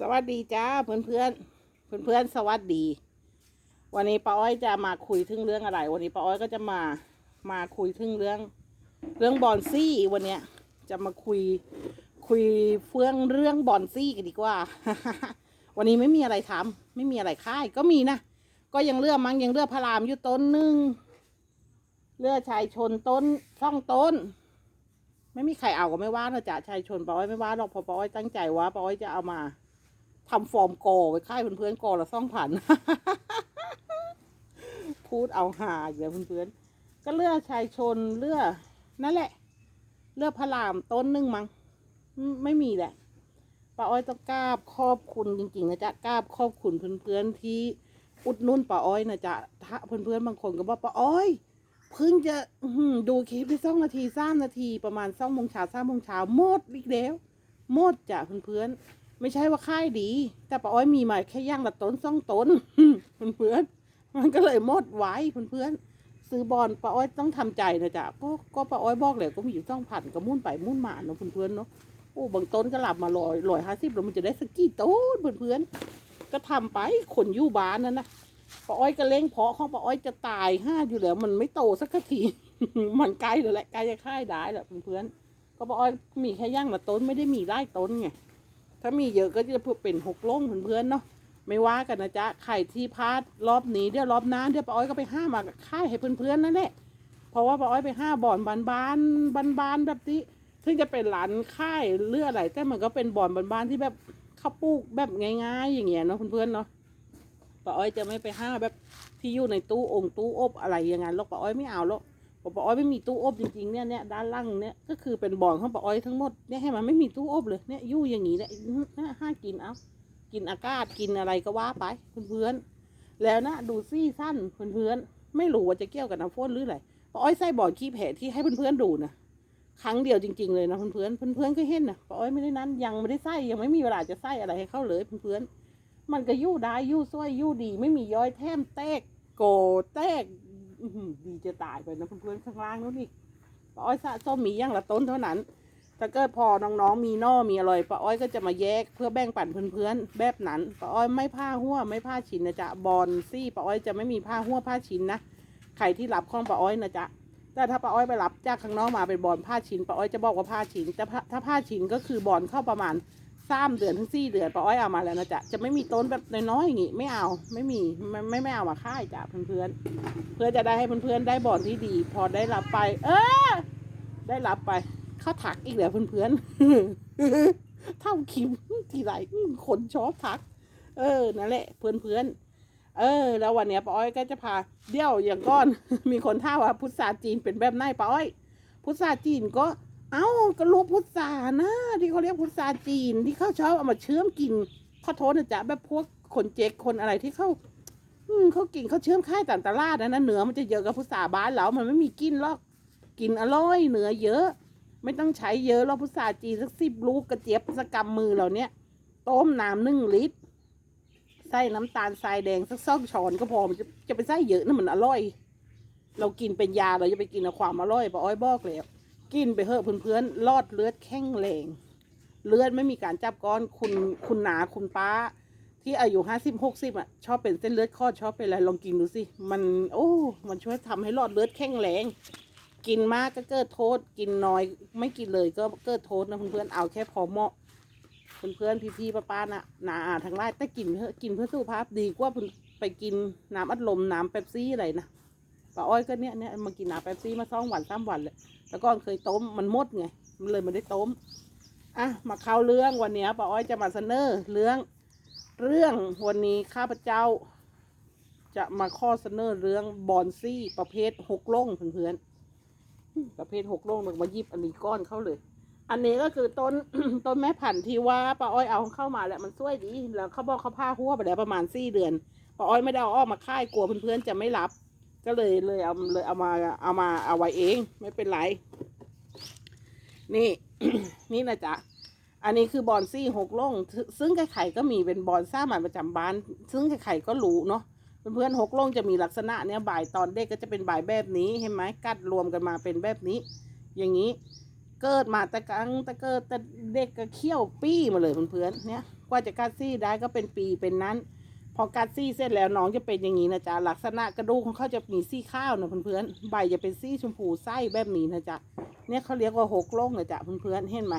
สวัสดีจ้าเพื่อนเพื่อนเพื่อนเพื่อนสวัสดี วันนี้ป้าอ้อยจะมาคุยถึงเรื่องอะไร วันนี้ป้าอ้อยก็จะมามาคุยถึงเรื่องเรื่องบอนซี่วันเนี้ยจะมาคุยคุยเฟื่องเรื่องบอนซี่กันดีกว่า วันนี้ไม่มีอะไรทำไม่มีอะไรค่ายก็มีนะก็ยังเลือกมั้งยังเลือกพระรามอยู่ต้นหนึ่งเลือกชายชนต้นช่องต้น ไม่มีใครเอาก็ไม่ว่านะจ๊ะชายชนป้าอ้อยไม่ว่าหรอกเพอป้าอ้อยตั้งใจว่าป้าอ้อยจะเอามา ทำฟอร์มโกอไว้ค่ายเพื่อนๆโกอละซ่องผันพูดเอาหาอีกแล้วเพื่อนๆก็เลือกชายชนเลือกนั่นแหละ เลือกพระรามต้นหนึ่งมั้งไม่มีแหละป้าอ้อยต้องกราบขอบคุณจริงๆนะจ๊ะกราบขอบคุณเพื่อนๆที่อุดนุ่นป้าอ้อยนะจ๊ะถ้าเพื่อนๆบางคนก็บอกป้าอ้อยเพิ่งจะดูคลิปได้สองนาทีสามนาทีประมาณสองโมงเช้าสามโมงเช้าหมดอีกแล้วหมดจ้ะเพื่อนๆ ไม่ใช่ว่าค่ายดี แต่ป้าอ้อยมีมาแค่ย่างละต้นสองต้นเพื่อนๆมันก็เลยหมดไว้เพื่อนๆซื้อบอลป้าอ้อยต้องทำใจนะจ๊ะก็ก็ป้าอ้อยบอกเลยก็มีอยู่ต้องผันก็มุ่นไปมุ่นมาเนาะเพื่อนๆเนาะโอ้บางต้นก็หลับมาลอยลอยห้าสิบแล้วมันจะได้สกกี่ต้นเพื่อนๆก็ทำไปคนยู่บ้านนั่นนะป้าอ้อยก็เล้งเพาะของป้าอ้อยจะตายห้าอยู่แล้ว มันไม่โตสักทีมันใกล้แล้วแหละใกลจะค่ายได้แหละเพื่อนๆก็ป้าอ้อยมีแค่ย่างละต้นไม่ได้มีไร่ต้นไง ถ้ามีเยอะก็จะเป็นหกโล่งเพื่อนๆเนาะไม่ว่ากันนะจ๊ะไข่ที่พลาดรอบนี้เดี๋ยวรอบหน้าเดี๋ยวป้าอ้อยก็ไปห้ามาค่ายให้เพื่อนๆนั่นแหละเพราะว่าป้าอ้อยไปห้าบ่อนบานบานบานบานแบบนี้ถึงจะเป็นหลานค่ายเลืออะไรแต่มันก็เป็นบ่อนบานบานที่แบบข้าวปลูกแบบง่ายๆ อย่างเงี้ยเนาะเพื่อนๆเนาะป้าอ้อยจะไม่ไปห้าแบบที่อยู่ในตู้องค์ตู้อบอะไรอย่างนั้นหรอกป้าอ้อยไม่เอาหรอก เพราะป้าอ้อยไม่มีตู้อบจริงๆเนี่ยเนี่ยด้านล่างเนี่ยก็คือเป็นบ่อนของป้าอ้อยทั้งหมดเนี่ยให้มันไม่มีตู้อบเลยเนี่ยยู่อย่างนี้แหละเนี่ยห้ากินเอากินอากาศกินอะไรก็ว่าไปเพื่อนๆแล้วนะดูซี่สั้นเพื่อนๆไม่รู้ว่าจะเกี่ยวกับน้ำฝนหรืออะไรป้าอ้อยใส่บ่อนขี้แผลที่ให้เพื่อนๆดูนะครั้งเดียวจริง ๆเลยนะเพื่อนๆเพื่อนๆก็เห็นนะป้าอ้อยไม่ได้นั้นยังไม่ได้ใส่ยังไม่มีเวลาจะใส่อะไรให้เข้าเลยเพื่อนๆมันก็ยู่ได้ยู่ซ้วยยู่ดี ไม่มีย้อยแทมแตกโกแตก ดีจะตายไปนะเพื่อนๆข้างล่างนู้นอีกป้าอ้อยสะส้มมีอย่างละต้นเท่านั้น ถ้าเกิดพอน้องๆมีน่อมีอร่อยป้าอ้อยก็จะมาแยกเพื่อแบ่งปันเพื่อนๆแบบนั้นป้าอ้อยไม่ผ้าหัวไม่ผ้าชิ้นนะจ๊ะบอลซี่ป้าอ้อยจะไม่มีผ้าหัวผ้าชิ้นนะใครที่รับข้องป้าอ้อยนะจ๊ะแต่ถ้าป้าอ้อยไปรับจากข้างนอกมาเป็นบอลผ้าชิ้นป้าอ้อยจะบอกว่าผ้าชิ้นแต่ถ้าผ้าชิ้นก็คือบอลเข้าประมาณ สามเดือนถึงสี่เดือนป้าอ้อยเอามาแล้วนะจ๊ะจะไม่มีต้นแบบน้อยๆอย่างงี้ไม่เอาไม่มีไม่ไม่ไม่เอามาค่ายจ้ะเพื่อนๆเพื่อจะได้ให้เพื่อนๆได้บ่อลที่ดี พอได้รับไป เออ ได้รับไปเข้าถักอีกแล้วเพื่อนๆเท่าคิมทีไรคนชอบทัก เออนั่นแหละ เพื่อนๆเออ แล้ววันเนี้ยป้าอ้อยก็จะพาเดี่ยวอย่างก้อน มีคนท่าว่าพุทราจีนเป็นแบบไหนป้าอ้อย พุทราจีนก็ เอ้าก็รู้พุทรานะที่เขาเรียกพุทราจีนที่เขาชอบเอามาเชื่อมกินขอโทษนะจ๊ะแบบพวกคนเจ๊กคนอะไรที่เขาอืมเขากินเขาเชื่อมค่ายต่างตลาดนะนะเนื้อมันจะเยอะกับพุทราบ้านเรามันไม่มีกินหรอกกินอร่อยเนื้อเยอะ ไม่ต้องใช้เยอะหรอพุทราจีนสักสิบลูกกระเจี๊ยบสกกำมือเราเนี้ยต้มน้ำหนึ่งลิตรใส่น้ำตาลทรายแดงสักสองช้อนก็พอมันจะจะไปใส่เยอะนะมันอร่อย เรากินเป็นยาเราจะไปกินเอาความอร่อยป้าอ้อยบอกแล้ว กินไปเถอะเพื่อนๆรอดเลือดแข้งแรงเลือดไม่มีการจับก้อนคุณคุณหนาคุณป้า ที่อายุห้าสิบหกสิบอะชอบเป็นเส้นเลือดคลอดชอบเป็นอะไรลองกินดูสิ มัน โอ้ มันช่วยทำให้รอดเลือดแข้งแรง กินมากก็เกิดโทษ กินน้อย ไม่กินเลยก็เกิดโทษนะเพื่อนๆเอาแค่พอเหมาะเพื่อนๆพี่ๆป้าๆน่ะหนาอาทั้งไร่แต่กินเถอกินเพื่อสุขภาพดีกว่าไปกินน้ำอัดลมน้ำเป๊ปซี่อะไรนะ ป้าอ้อยก็เนี้ยเนี้ยมากินน้ำเป๊ปซี่มาสองวันสามวันเลยแต่ก่อนเคยต้มมันมดไงมันเลยไม่ได้ต้มอะมาเข้าเรื่องวันเนี้ยป้าอ้อยจะมาเสนอเรื่อง เรื่องวันนี้ข้าพเจ้า จะมาข้อเสนอเรื่องบอนซี่ประเภทหกล่งเพื่อนๆประเภทหกล่งมันมาหยิบอันนี้ก้อนเข้าเลย อันนี้ก็คือต้นต้นแม่พันที่ว่าป้าอ้อยเอาเข้ามาแล้วมันสวยดีแล้วเขาบอกเขาพาหัวไปแล้วประมาณสี่เดือนป้าอ้อยไม่ได้เอาออกมาค่ายกลัวเพื่อนๆจะไม่รับ ก็เลยเลยเอาเลยเอามาเอามาเอาไว้เองไม่เป็นไร นี่ นี่นะจ๊ะอันนี้คือบอนซี่หกล่องซึ่ซึ่งไข่ก็มีเป็นบอนซ่าหมันประจำบ้าน ซึ่งไข่ๆก็รู้เนาะเพื่อนๆหกล่องจะมีลักษณะเนี้ยบ่ายตอนเด็กก็จะเป็นบ่ายแบบนี้เห็นไหมกัดรวมกันมาเป็นแบบนี้ อย่างนี้เกิดมาต่กังต่เกิดต่เด็กก็เคี้ยวปี้มาเลยเพื่อนๆเนี่ยกว่าจะกัดซี่ได้ก็เป็นปีเป็นนั้น พอกัดซี่เสร็จแล้วน้องจะเป็นอย่างนี้นะจ๊ะลักษณะกระดูกของเขาจะมีซี่ข้าวนะเพื่อนๆใบจะเป็นซี่ชมพูไส้แบบนี้นะจ๊ะเนี่ยเขาเรียกว่าหกโล่งนะจ๊ะเพื่อนๆเห็นไหม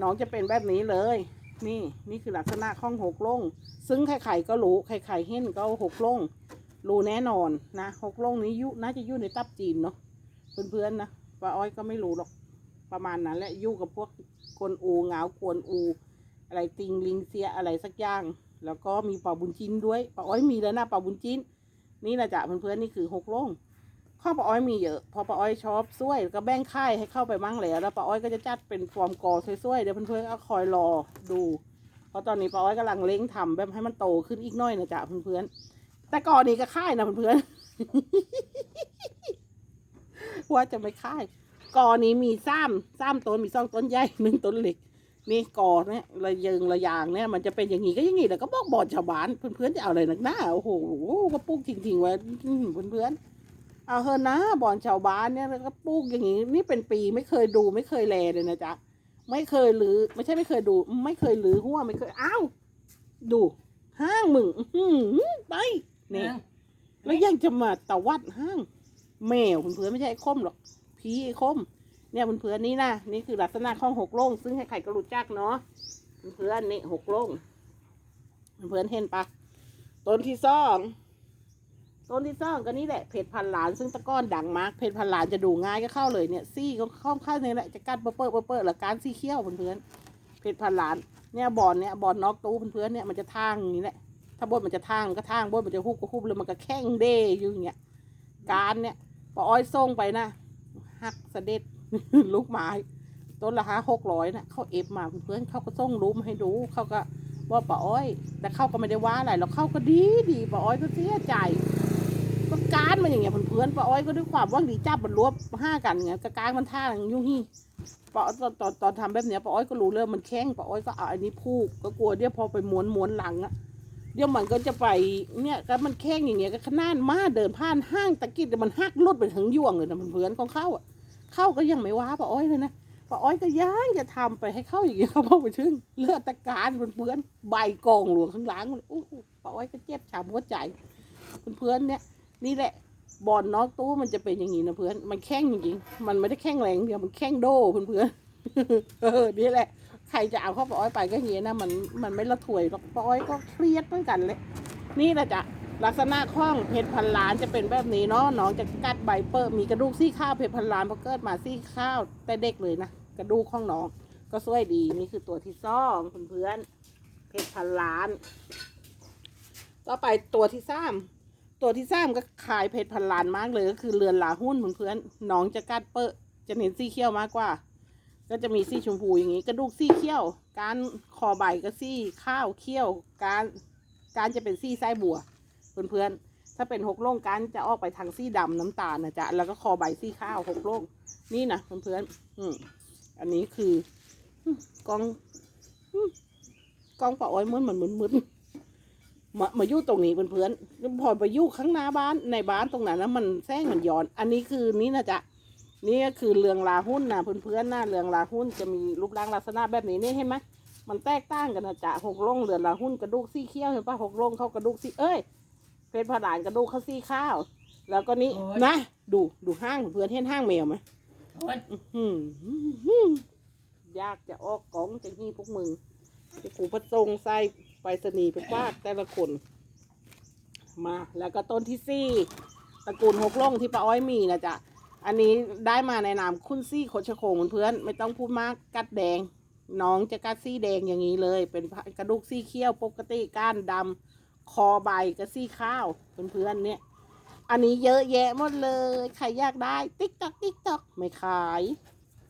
น้องจะเป็นแบบนี้เลย นี่นี่คือลักษณะของหกโล่งซึ่งใครๆก็รู้ใครๆเห็นก็หกโล่งรู้แน่นอนนะหกโล่งนี้ยุน่าจะยู่ในตับจีนเนาะเพื่อนๆนะป้าอ้อยก็ไม่รู้หรอกประมาณนั้นแหละยู่กับพวกกวนอูเงากวนอู อะไรติงลิงเซียอะไรสักอย่าง แล้วก็มีเป่าบุญจินด้วยป้าอ้อยมีแล้วนะเป่าบุญจินนี่นะจ๊ะเพื่อนๆนี่คือหกลงข้าวป้าอ้อยมีเยอะ พอป้าอ้อยชอบช่วยก็แบ่งค่ายให้เข้าไปมั่งแล้วแล้วป้าอ้อยก็จะจัดเป็นฟอร์มกอสวยๆเดี๋ยวเพื่อนๆก็คอยรอดู เพราะตอนนี้ป้าอ้อยกำลังเล้งทำแบบให้มันโตขึ้นอีกน้อยนะจ๊ะเพื่อนๆแต่ก่อนนี้ก็ค่ายนะเพื่อนๆว่าจะไม่ค่ายกอนี้มีซ้ำซ้ำต้นมีสองต้นใหญ่หนึ่งต้นเล็ก นี่กอเนี่ยระยิงระยางเนี่ยมันจะเป็นอย่างนี้ก็อย่างนี้แต่ก็บอกบอดชาวบ้านเพื่อนๆจะเอาอะไรหนักหน้าโอ้โหก็ปลูกทิ้งๆไว้อืมเพื่อนๆเอาเถอะนะบอนชาวบ้านเนี่ยแล้วก็ปลูกอย่างนี้นี่เป็นปีไม่เคยดูไม่เคยแลเลยนะจ๊ะไม่เคยหรือไม่ใช่ไม่เคยดู ไม่เคยหรือหัวไม่เคยอ้าวดูห้างมึงอื้อหือไปเนี่ยแล้วยังจะมาตะวัดห้าง แมวเพื่อนๆไม่ใช่ไอ้คมหรอกผีไอ้คม เนี่ยเพื่อนๆนี่นะนี่คือลักษณะของหกโล่งซึ่งใครๆก็รู้จักเนาะเพื่อนๆนี่หกโล่งเพื่อนๆเห็นปะต้นที่สองต้นที่สองก็นี่แหละเพจพันล้านซึ่งตะก้อนดังมากเพจพันล้านจะดูง่ายก็เข้าเลยเนี่ยซี่ก็เข้าเข้าในแหละจะกัดเปิดเปิดเปิดหรือการซี่เขี้ยวเพื่อนๆเพจพันล้านเนี่ยบอลเนี่ยบอลน็อกตู้เพื่อนๆเนี่ยมันจะทางอย่างนี้แหละถ้าบนมันจะทางก็ทางบนมันจะฮุบก็ฮุบแล้วมันก็แข้งเด้อยู่อย่างเงี้ยการเนี่ยปออ้อยส่งไปนะหักเสด็จ ลูกไม้ต้นละห้าหกร้อยนะเขาเอฟมาเพื่อนเขาก็ส่งรูปมาให้ดูเขาก็ว่าป้าอ้อย แต่เขาก็ไม่ได้ว่าอะไรแล้วเขาก็ดีดีป้าอ้อยก็เสียใจก็การมันอย่างเงี้ยเพื่อนป้าอ้อยก็ด้วยความว่างดีจับมันรวบห้ากันเงี้ยกการมันท่าอย่างยุ่งฮี่ป้าตอนตอนตอนทำแบบเนี้ยป้าอ้อยก็รู้เรื่องมันแข้งป้าอ้อยก็เอาอันนี้พูกก็กลัวเดี๋ยวพอไปม้วนม้วนหลังอะเดี๋ยวมันก็จะไปเนี่ยก็มันแข้งอย่างเงี้ยก็ขนาดมาเดินผ่านห้างตะกี้แต่มันหักลดไปถึงยวงเลยนะเพื่อนของเข้าอะ เข้าก็ยังไม่ว่าป้าอ้อยเลยนะป้าอ้อยก็ย่างจะทำไปให้เข้าอย่างเงี้ยเขาบอกไปถึงเลือดตะการเพื่อนๆใบกองหลวงข้างหลังโอ้โป้าอ้อยก็เจ็บช้ำหัวใจเพื่อนๆเนี่ย นี่แหละบอลนอกตู้มันจะเป็นอย่างนี้นะเพื่อน มันแข้งจริงๆ มันไม่ได้แข้งแรงเดียว มันแข้งโดเพื่อนๆเออ นี่แหละ ใครจะเอาเข้าป้าอ้อยไปก็เงี้ยนะ มัน มันไม่ละถวยหรอกป้าอ้อยก็เครียดเหมือนกันเลย นี่แหละจ้ะ ลักษณะข้องเพชรพันล้านจะเป็นแบบนี้เนาะน้องจะกัดใบเปิดมีกระดูกซี่ข้าวเพชรพันล้านพอเกิดมาซี่ข้าวแต่เด็กเลยนะกระดูกของน้องก็สวยดีนี่คือตัวที่สองเพื่อนเพชรพันล้าน ต่อไปตัวที่สามตัวที่สามก็ขายเพชรพันล้านมากเลยก็คือเรือนลาหุ้นเพื่อนน้องจะกัดเปิดจะเน้นซี่เขี้ยวมากกว่า ก็จะมีซี่ชมพูอย่างนี้กระดูกซี่เขี้ยว การคอใบก็ซี่ข้าวเขี้ยว การการจะเป็นซี่ไส้บัว เพื่อนๆ ถ้าเป็นหกโล่งการจะออกไปทางซี่ดำน้ำตาลนะจ๊ะ แล้วก็คอใบซี่ข้าวหกโล่งนี่นะเพื่อนๆอืมอันนี้คือกองกองปะอ้อยมือนเหมือนเหมือนมือนมามายู่ตรงนี้เพื่อนๆแล้วพอไปยู่ข้างหน้าบ้านในบ้านตรงนั้นนะมันแซงมันย้อน อันนี้คือนี่นะจ๊ะนี่ก็คือเรืองลาหุ้นนะเพื่อนๆนะเรืองลาหุ้นจะมีรูปร่างลักษณะแบบนี้นี่เห็นไหมมันแตกต่างกันนะจ๊ะหกล่งเรืองลาหุ้นกระดูกซี่เขี้ยวเห็นปะหกล่งเขากระดูกซี่เอ้ย เพชรผดานกระดูกเขาซี่ข้าว แล้วก็นี่โอ้ยนะดูดูห้างเพื่อนเห็นห้างแมวไหมโอ้ยอื้อหือยากจะออกกล่องจะงี้พวกมึงจะกูพระทรงใส่ไปสนีย์ไปฟาดแต่ละคน มาแล้วก็ต้นที่สี่ตระกูลหกล่องที่ป้าอ้อยมีนะจ๊ะอันนี้ได้มาในนามคุณซี่โคชโคงเพื่อนๆไม่ต้องพูดมากกัดแดง น้องจะกัดซี่แดงอย่างนี้เลย เป็นกระดูกซี่เขี้ยวปกติก้านดำ คอใบกระซี่ข้าวเพื่อนๆเนี่ย อันนี้เยอะแยะหมดเลย ใครอยากได้ ติ๊กตอกติ๊กตอกไม่ขาย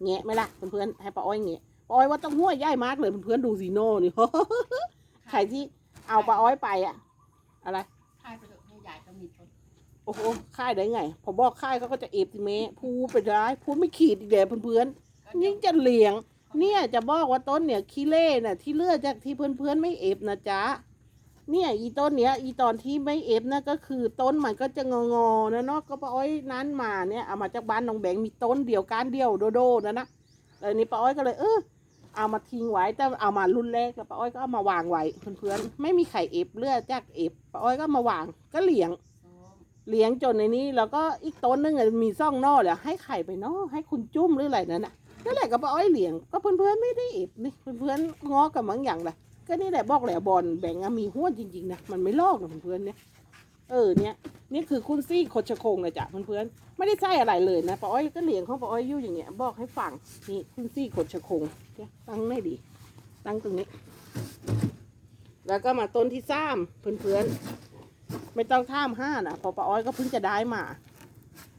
แงะไหมล่ะเพื่อนๆให้ป้าอ้อยแงะป้าอ้อยว่าต้องห้วยใหญ่มากเลยเพื่อนๆดูซีโน่นี่ใครที่เอาป้าอ้อยไปอะอะไรค่ายไปเถอะให้ยายก็มีต้นโอ้โหค่ายได้ไงผมบอกค่ายเขาก็จะเอฟสิเมพูดไปได้ายพูดไม่ขีดอีกเดี๋ยวเพื่อนก็ๆเดี๋ยิ่ยวงจะเลี้ยงเนี่ยจะบอกว่าต้นเนี่ยขี้เล่น่ะที่เลือดจากที่เพื่อนๆไม่เอฟนะจ๊ะ เนี่ยอีต้นเนี้ย อีตอนที่ไม่เอฟนะก็คือต้นมันก็จะงองอๆนะเนาะก็ป้าอ้อยนั้นมาเนี่ยเอามาจากบ้านน้องแบงมีต้นเดียวก้านเดียวโดโดนะนะแล้วนี้ป้าอ้อยก็เลยเออเอามาทิ้งไว้แต่เอามารุ่นแรกแล้วป้าอ้อยก็เอามาวางไว้เพื่อนๆไม่มีไข่เอฟเลือดจากเอฟป้าอ้อยก็มาวางก็เลี้ยง เลี้ยงจนในนี้ แล้วก็อีกต้นนึงมีซ่องนอกเลยให้ไข่ไปนาะให้คุณจุ้มหรืออะไรนั่นน่ะนั่นแหละก็ป้าอ้อยเลี้ยงก็เพื่อนๆไม่ได้เอฟนี่เพื่อนๆงอกันบางอย่างแหละ ก็นี่แหละบอกแหละบอลแบ่งอะมีห้วนจริงๆนะมันไม่ลอกนะเพื่อนๆเนี่ยเออเนี่ยนี่คือคุณซี่โคชโคงนะจ๊ะเพื่อนๆไม่ได้ใช่อะไรเลยนะป้าอ้อยก็เหลียงของป้าอ้อยอยู่อย่างเงี้ยบอกให้ฟังนี่คุณซี่โคชโคงเนี่ยตั้งไม่ดี ตั้งตรงนี้ แล้วก็มาต้นที่สามเพื่อนๆไม่ต้องข้ามห้านะพอป้าอ้อยก็เพิ่งจะได้มา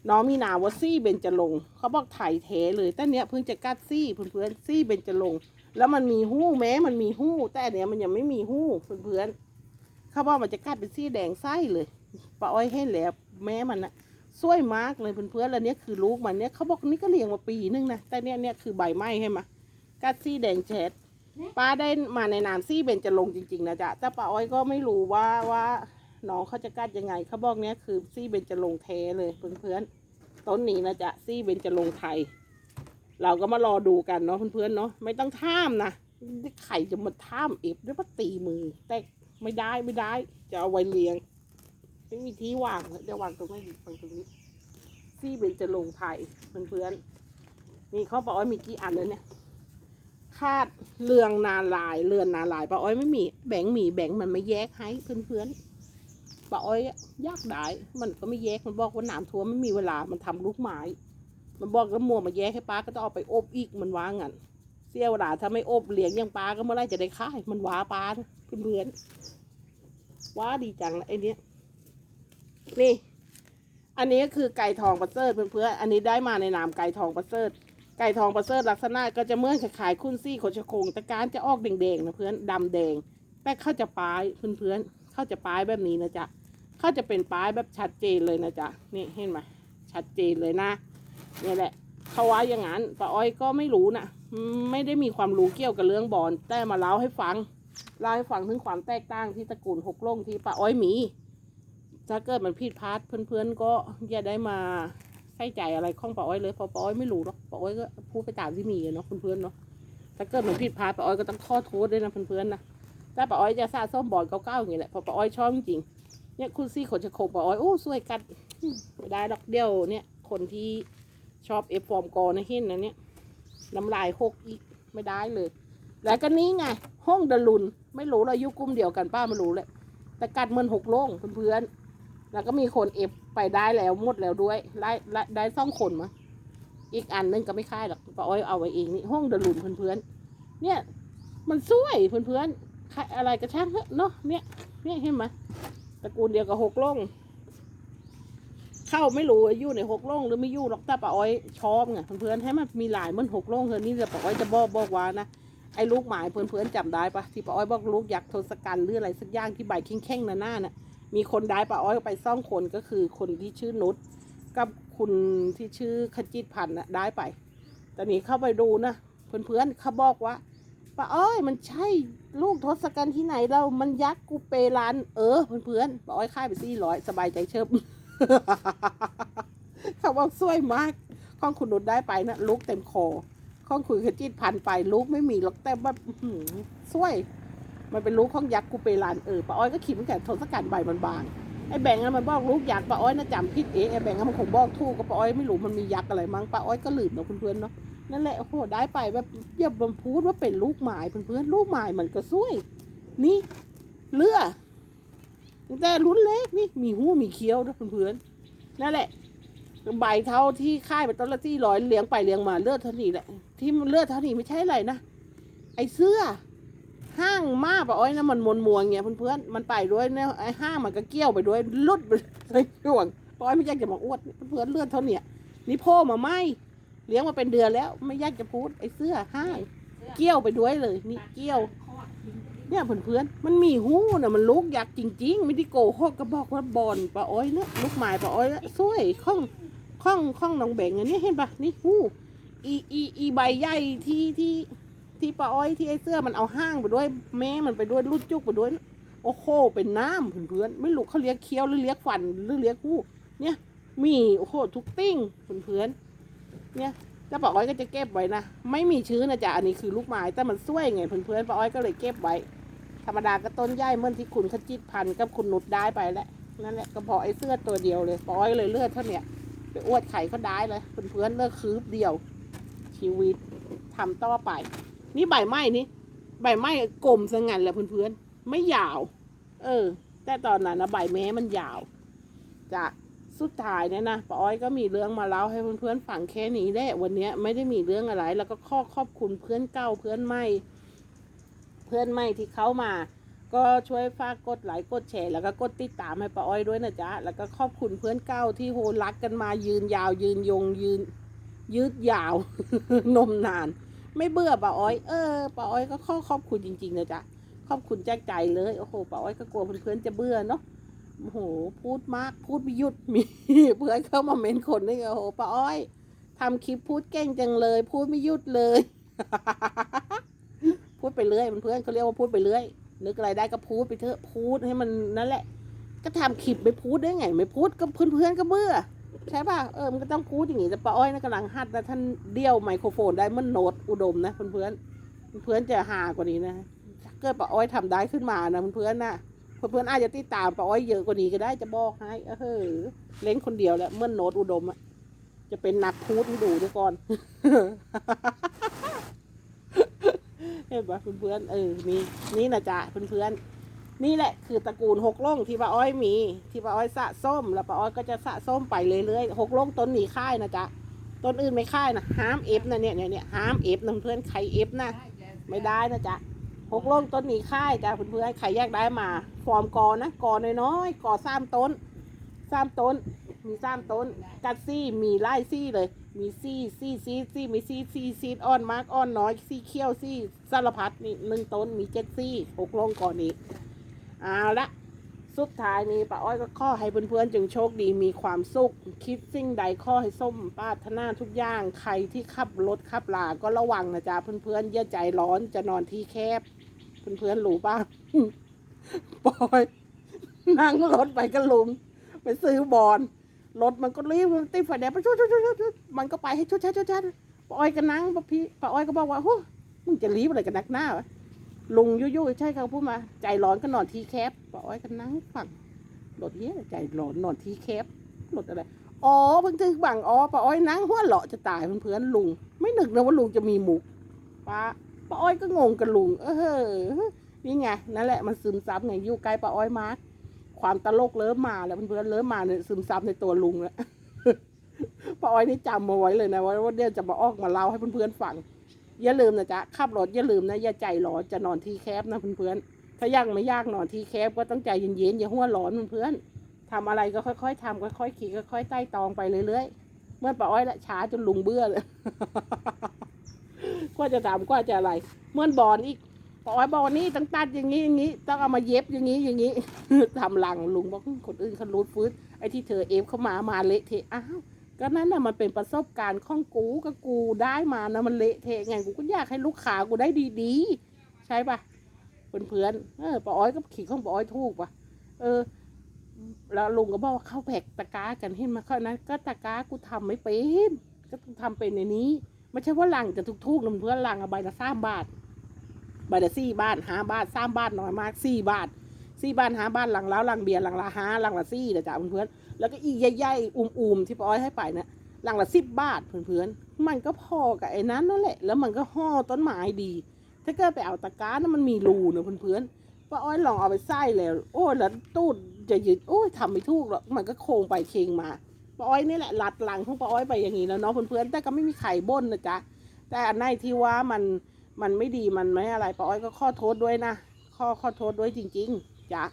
น้องมีนาวซี่เบนจะลงเขาบอกถ่ายเทเลยแต่เนี้ยเพิ่งจะกัดซี่เพื่อนๆซี่เบนจะลง แล้วมันมีหู้แม้มันมีหู้ แต่อันเนี้ยมันยังไม่มีหู้เพื่อนๆเขาบอกมันจะกัดเป็นซี่แดงไส้เลยป้าอ้อยให้แล้วแม้มันนะสวยมากเลยเพื่อนๆแล้วเนี้ยคือลูกมันเนี้ยเขาบอกนี่ก็เลี้ยงมาปีนึงนะแต่เนี้ยเนี้ยคือใบไม้ให้มากัดซี่แดงแฉดป้าได้มาในนามซี่เบนจะลงค์จริง ๆ นะจ๊ะแต่ป้าอ้อยก็ไม่รู้ว่าว่าน้องเขาจะกัดยังไงเขาบอกเนี้ยคือซี่เบญจรงค์เทเลยเพื่อนๆต้นนี้นะจ๊ะซี่เบญจรงค์ไทย เราก็มารอดูกันเนาะเพื่อนๆเนาะไม่ต้องท่ามนะไข่จะมาท่ามเอฟด้วยว่าตีมือ แต่ไม่ได้ไม่ได้ จะเอาไว้เลี้ยง ไม่มีที่วางจะวางตรงไหนดีวางตรงนี้ซี่เบญจรงไทยเพื่อนๆนี่เขาบอกว่ามีกี่อันแล้วเนี่ยคาดเรืองนาลายเรือนนาลายป้าอ้อยไม่มีแบ่งหมีแบ่งมันไม่แยกให้เพื่อนๆป้าอ้อยยากได้มันก็ไม่แยกมันบอกว่าน้ำท่วมไม่มีเวลามันทำลูกไม้ มันบอกแล้วมัวมาแยกให้ป้าก็ต้องเอาไปอบอีกมันว่างั้นเสียเวลาถ้าไม่อบเหลียงย่างป้าก็เมื่อไรจะได้ค่ายมันว้าป้าเพื่อนๆว้าดีจังละไอเนี้ยนี่ อันนี้ก็คือไก่ทองประเสริฐเพื่อนๆอันนี้ได้มาในนามไก่ทองประเสริฐไก่ทองประเสริฐลักษณะก็จะเมื่อนขายคุ้นซี่ขนชะโคงแต่การจะออกแดงๆนะเพื่อนดำแดงแต่เข้าจะปลายเพื่อนๆเข้าจะปลายแบบนี้นะจ๊ะเขาจะเป็นป้ายแบบชัดเจนเลยนะจ๊ะนี่เห็นไหมชัดเจนเลยนะ นี่ยแหละเขาว่าอย่างนั้นป้าอ้อยก็ไม่รู้นะไม่ได้มีความรู้เกี่ยวกับเรื่องบอลแต่มาเล่าให้ฟังเล่าให้ฟังถึงความแตกต่างที่ตระกูลหกล่งที่ป้าอ้อยมีถ้าเกิดมันผิดพลาดเพื่อนๆก็อย่าได้มาใส่ใจอะไรของป้าอ้อยเลยเพราะป้าอ้อยไม่รู้หรอกป้าอ้อยก็พูดไปตามที่มีอะเนาะเพื่อนๆเนาะถ้าเกิดมันผิดพลาดป้าอ้อยก็ต้องขอโทษด้วยนะเพื่อนๆนะแต่ป้าอ้อยจะสะสมบอลเก่าๆอย่างนี้แหละเพราะป้าอ้อยชอบจริงๆเนี่ยคุณซี่ขนจะโคบบอกว่าโอ้สวยกัดอืมไม่ได้ดอกเดียวเนี่ยคนที่ ชอบเอฟฟอร์มกอนะเห็นนะเนี่ยน้ำลายหกอีกไม่ได้เลย แล้วก็นี่ไง ห้องดลุน ไม่รู้เราอยู่กลุ่มเดียวกันป้าไม่รู้เลยแต่กัดเหมันหกโล่งเพื่อนๆแล้วก็มีคนเอฟไปได้แล้วหมดแล้วด้วย ได้ได้ได้สองคนมาอีกอันนึงก็ไม่ค่ายหรอกป้าอ้อยเอาไว้เองนี่ห้องดลุนเพื่อนๆเนี่ย มันสวยเพื่อนๆอะไรก็ช่างเถอะเนาะเนี่ยเนี่ยเห็นไหมตระกูลเดียวกับหกโล่ง เข้าไม่รู้อยู่ในหกล่องหรือไม่อยู่หรอกแต่ป้าอ้อยชอบไงเพื่อนๆให้มันมีหลายมันหกล่องเธอนี่จะป้าอ้อยจะบอกบอกว่านะไอ้ลูกหมายเพื่อนๆจำได้ปะที่ป้าอ้อยบอกลูกยักษ์ทศกัณฐ์หรืออะไรสักอย่างที่ใบแข้งๆหน้าหน้าน่ะมีคนได้ป้าอ้อยไปซ่องคนก็คือคนที่ชื่อนุชกับคุณที่ชื่อขจิตพันธ์น่ะได้ไปตอนนี้เข้าไปดูนะเพื่อนๆเขาบอกว่าป้าอ้อยมันใช่ลูกทศกัณฐ์ที่ไหนเรามันยักษ์กูเปรันเออเพื่อนๆป้าอ้อยค่ายไปสี่ร้อยสบายใจเชิบ เขาบอกสวยมาก ข้องคุณนุดได้ไปนะลูกเต็มคอข้องคุยขจิตพันไปลูกไม่มีหรอกแต่แบบสวย มันเป็นลูกข้องยักษ์กูเปรันเออป้าอ้อยก็คิดเหมือนกันทศกัณฐ์ใบมันบางไอ้แบงค์นั้นมันบอกลูกยักษ์ป้าอ้อยน่าจำผิดเองไอ้แบงค์นั้นมันคงบอกถูกก็ป้าอ้อยไม่รู้มันมียักษ์อะไรมั้งป้าอ้อยก็ลืมเนาะเพื่อนๆเนาะนั่นแหละโอ้โหได้ไปแบบอย่าบังพูดว่าเป็นลูกหมายเพื่อนๆลูกหมายมันก็สวย นี่เลือ แต่รุ่นเล็กนี่มีหูมีเคี้ยวด้วยเพื่อนๆนั่นแหละใบเท่าที่ค่ายไปต้นละที่ร้อยเลี้ยงไปเลี้ยงมาเลือดเท่านี้แหละ ที่เลือดเท่านี้ไม่ใช่อะไรนะไอเสื้อ ห้างมากปะอ้อยนะมันมวนมวๆเงี้ยเพื่อนๆมันไปด้วยเนี่ยไอห้างมันก็เกี่ยวไปด้วยลุดไปเลยห่วงปะอ้อยไม่อยากจะมาอวดเพื่อนเลือดเท่าเนี้ยนี่โพ่อมาไหมเลี้ยงมาเป็นเดือนแล้ว ไม่อยากจะพูดไอเสื้อห้างเกี้ยวไปด้วยเลย นี่เกี้ยว เนี่ยเพื่อนๆมันมีหูนะมันลูกยักษ์จริง ๆ ไม่ได้โกหกก็บอกว่าบอลปลาอ้อยเนี่ยลูกหมายปลาอ้อยเนี่ยสวยข้องข้องข้องน้องแบ่งอันนี้เห็นปะนี่หูอีอีอีใบใหญ่ที่ที่ที่ปลาอ้อยที่ไอ้เสื้อมันเอาห้างไปด้วย แม่มันไปด้วยลูดจุกไปด้วย โอ้โหเป็นน้ำเพื่อนๆไม่รู้เขาเลี้ยงเคี้ยวหรือเลี้ยงฟันหรือเลี้ยงหูเนี่ย มีโอ้โหทุกติ้งเพื่อนๆเนี่ยแต่ป้าอ้อยก็จะเก็บไว้นะ ไม่มีชื้นนะจ๊ะ อันนี้คือลูกไม้แต่มันสวยไงเพื่อนๆป้าอ้อยก็เลยเก็บไว้ ธรรมดาก็ต้นใหญ่เมื่อนที่คุณขจิตพันกับคุณนุดได้ไปแหละนั่นแหละก็พอไอ้เสื้อตัวเดียวเลยป้าอ้อยเลยเลือดเท่าเนี้ยไปอวดไข่เขาได้เลยเพื่อนๆเลือกคืบเดียว ชีวิตทำต่อไป นี่ใบไม้นี่ใบไม้กลมสงันแหละเพื่อนๆไม่ยาว เออ แต่ตอนนั้นนะใบแม้มันยาวจะสุดท้ายเนี่ยนะป้าอ้อยก็มีเรื่องมาเล่าให้เพื่อนๆฟังแค่นี้แหละวันนี้ไม่ได้มีเรื่องอะไร แล้วก็ข้อขอบคุณเพื่อนเก่าเพื่อนใหม่ พื่อนใหม่ที่เข้ามา ก็ช่วยฝากกดไลค์กดแชร์แล้วก็กดติดตามให้ป้าอ้อยด้วยนะจ๊ะแล้วก็ขอบคุณเพื่อนเก่าที่โหรักกันมายืนยาวยืนยงยืน ยืดยาว นมนาน ไม่เบื่อป้าอ้อย เออป้าอ้อยก็ขอขอบคุณจริงๆนะจ๊ะขอบคุณแจากใจเลยโอ้โหป้าอ้อยก็กลัวเพื่อนๆจะเบื่อเนาะโอ้โหพูดมากพูดไม่หยุดมีเพื่อนเข้ามาเมนคนนึงโอ้โหป้าอ้อยทำคลิปพูดเก่งจังเลย พูดไม่หยุดเลย พูดไปเรื่อยเพื่อนเขาเรียกว่าพูดไปเรื่อยนึกอะไรได้ก็พูดไปเถอะพูดให้มันนั่นแหละ ก็ทำคลิปไปพูดได้ไง ไม่พูดก็เพื่อนๆก็เบื่อใช่ป่ะเออมันก็ต้องพูดอย่างนี้แต่ป้าอ้อยนะกำลังหัดนะท่านเดี่ยวไมโครโฟนได้มันโน้ตอุดมนะเพื่อนๆเพื่อนจะหากว่านี้นะถ้าเกิดป้าอ้อยทำได้ขึ้นมานะเพื่อนๆนะเพื่อนๆอาจจะติดตามป้าอ้อยเยอะกว่านี้ก็ได้จะบอกให้เออเฮ้ยเล่นคนเดียวแหละเมื่อนโน้ตอุดมอะจะเป็นนักพูดให้ดูด้วยก่อน เห็นปะเพื่อนๆเออนี่นี่นะจ๊ะเพื่อนๆนี่แหละคือตระกูลหกล่งที่ป้าอ้อยมีที่ป้าอ้อยสะส้ม แล้วป้าอ้อยก็จะสะส้มไปเรื่อยๆหกล่งต้นหนีค่ายนะจ๊ะต้นอื่นไม่ค่ายนะห้ามเอฟนะเนี่ยเนี่ยเนี่ยห้ามเอฟนะเพื่อนใครเอฟนะไม่ได้นะจ๊ะหกล่งต้นหนีค่ายจ้ะเพื่อนๆใครแยกได้มา ฟอร์มกอนะกอน้อยๆกอสามต้นสามต้น มีสามต้น กัดซี่มีไล่ซี่เลย มีซี่ซี่ซีดซี่มีซี่ซี่ซีดอ่อนมากอ่อนน้อยซี่เขี้ยวซี่สารพัดนี่หนึ่งต้นมีเจ็ดซี่หกลงก่อนนี้เอาละสุดท้ายนี้ป้าอ้อยก็ข้อให้เพื่อนๆจงโชคดีมีความสุข คิดสิ่งใดข้อให้ส้มปรารถนาทุกอย่างใครที่ขับรถขับลาก็ระวังนะจ๊ะเพื่อนๆอย่าใจร้อนจะนอนที่แคบ เพื่อนๆรู้ป่ะปอยนั่งรถไปกับลุงไปซื้อบอล รถมันก็รีบมันติดไฟแดงไปชุดชุดชุดชุดมันก็ไปให้ชุดชัดชุดชัดป้าอ้อยก็นั่งป้าพี่ป้าอ้อยก็บอกว่าโหมึงจะรีบอะไรกันนักหน้าวะลุงยุ่ยใช่เขาพูดมา ใจร้อนก็นอนทีแคบป้าอ้อยก็นั่งฟังรถเนี้ยใจร้อนนอนทีแคบรถอะไรอ๋อเพิ่งถึงบังอ๋อป้าอ้อยนั่งหัวเราะจะตายเพื่อนๆลุง ไม่นึกนะว่าลุงจะมีหมุกป้าป้าอ้อยก็งงกับลุง เออนี่ไงนั่นแหละมันซึมซับไงอยู่ใกล้ป้าอ้อยมาก ความตลกเริ่มมาแล้วเพื่อนๆเริ่มมาเนี่ยซึมซับในตัวลุงแล้วป้าอ้อยนี่จำมาไว้เลยนะว่าว่าเดี๋ยวจะมาออกมาเล่าให้เพื่อนๆฟัง อย่าลืมนะจ๊ะขับรถอย่าลืมนะ อย่าใจร้อนจะนอนที่แคบนะเพื่อนๆถ้ายากไม่ยากนอนที่แคบก็ต้องใจเย็นๆอย่าหัวร้อนเพื่อนๆทำอะไรก็ค่อยๆทำค่อยๆขี่ค่อยๆไต่ตองไปเรื่อยๆเมื่อป้าอ้อยละช้าจนลุงเบื่อเลยกว่าจะทำกว่าจะอะไร เมื่อบอลอีก ปอยบอกว่านี่ต้องตัดอย่างนี้อย่างนี้ ต้องเอามาเย็บอย่างนี้อย่างนี้ทำหลังลุงบอกคนอื่นเขารู้ฟื้นไอ้ที่เธอเอฟเข้ามามาเละเทะอ้าวก็นั่นน่ะมันเป็นประสบการณ์ของกูกับกูได้มานะมันเละเทะไงกูก็อยากให้ลูกค้ากูได้ดีๆ ใช่ปะเพื่อนๆเออปอ้อยก็ขี่ข้องปอ้อยถูกปะเออ แล้วลุงก็บอกว่าเข้าแผกตะกร้ากันเห็นมาข้อนั้น ก็ตะกร้ากูทำไม่เป็นก็ต้องทำเป็นในนี้ ไม่ใช่ว่าหลังจะทุกๆนะเพื่อนหลังอะใบละสามบาท ใบละสี่บาทห้าบาทสามบาทน้อยมากสี่บาทสี่บาทห้าบาทหลังแล้วหลังเบียร์หลังละห้าหลังละสี่นะจ๊ะเพื่อนๆแล้วก็อีกใหญ่ๆอุ่มๆที่ป้าอ้อยให้ไปนะหลังละสิบบาทเพื่อนๆมันก็พอกับไอ้นั้นนั่นแหละ แล้วมันก็ห่อต้นไม้ดี ถ้าเกิดไปเอาตะกร้านะมันมีรูนะเพื่อนๆป้าอ้อยลองเอาไปใส่แล้ว โอ้แล้วตูดจะยืดโอ้ยทำไม่ถูกหรอกมันก็โค้งไปเคียงมาป้าอ้อยนี่แหละลัดหลังของป้าอ้อยไปอย่างนี้แล้วเนาะเพื่อนๆแต่ก็ไม่มีไข่บ่นนะจ๊ะแต่อันไหนที่ว่ามัน มันไม่ดีมันไม่อะไรป้าอ้อยก็ข้อโทษด้วยนะข้อข้อโทษด้วยจริงๆจ้ะ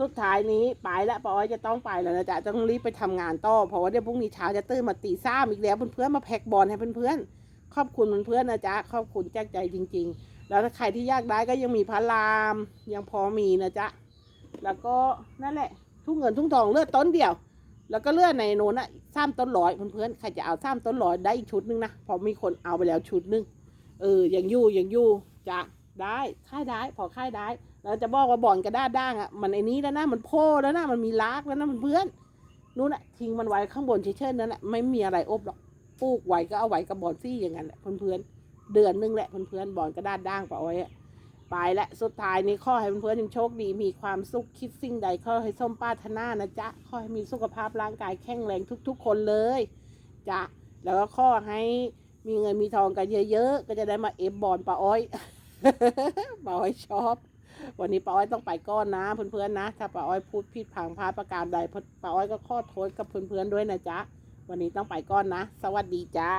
สุดท้ายนี้ไปแล้วป้าอ้อยจะต้องไปแล้วนะจ๊ะต้องรีบไปทำงานต่อเพราะว่าเดี๋ยวพรุ่งนี้เช้าจะตื่นมาตีซ่ามอีกแล้วเพื่อนๆมาแพ็กบอลให้เพื่อนๆขอบคุณเพื่อนๆนะจ๊ะขอบคุณจากใจจริง ๆ แล้วถ้าใครที่อยากได้ก็ยังมีพระรามยังพอมีนะจ๊ะแล้วก็นั่นแหละ ทุกเงินทุกทองเลือดต้นเดียว แล้วก็เลือดในโน้นอะซ้ำต้นร้อยเพื่อนๆใครจะเอาซ้ำต้นร้อยได้อีกชุดหนึงนะเพอมีคนเอาไปแล้วชุดหนึง เออยังอยู่ยังอยู่จะได้ค่ายได้พอค่ายได้เราจะบอกว่าบ่อนกระด้าด้างอะมันไอ้นี้แล้วนะมันโพแล้วนะมันมีลากแล้วนะเพื่อนนู่นอะทิ้งมันไว้ข้างบนเฉยๆนั่นแหละไม่มีอะไรอบหรอกปลูกไว้ก็เอาไว้กับบอนซี่อย่างนั้นแหละเพื่อนๆเดือนหนึงแหละเพื่อนๆบอนก็ด้าด่างป้าอ้อยอะไปและสุดท้ายนี้ข้อให้เพื่อนๆยังโชคดีมีความสุขคิดสิ่งใดข้อให้ส้มปรารถนานะจ๊ะข้อให้มีสุขภาพร่างกายแข็งแรงทุก ๆ คนเลยจ้ะแล้วก็ข้อให้ มีเงินมีทองกันเยอะๆ ก็จะได้มาเอฟบอลป้าอ้อยป้าอ้อยชอบ วันนี้ป้าอ้อยต้องไปก้อนนะเพื่อนๆนะ ถ้าป้าอ้อยพูดผิดพังพลาดประการใดป้าอ้อยก็ขอโทษกับเพื่อนๆด้วยนะจ๊ะ วันนี้ต้องไปก้อนนะ สวัสดีจ้า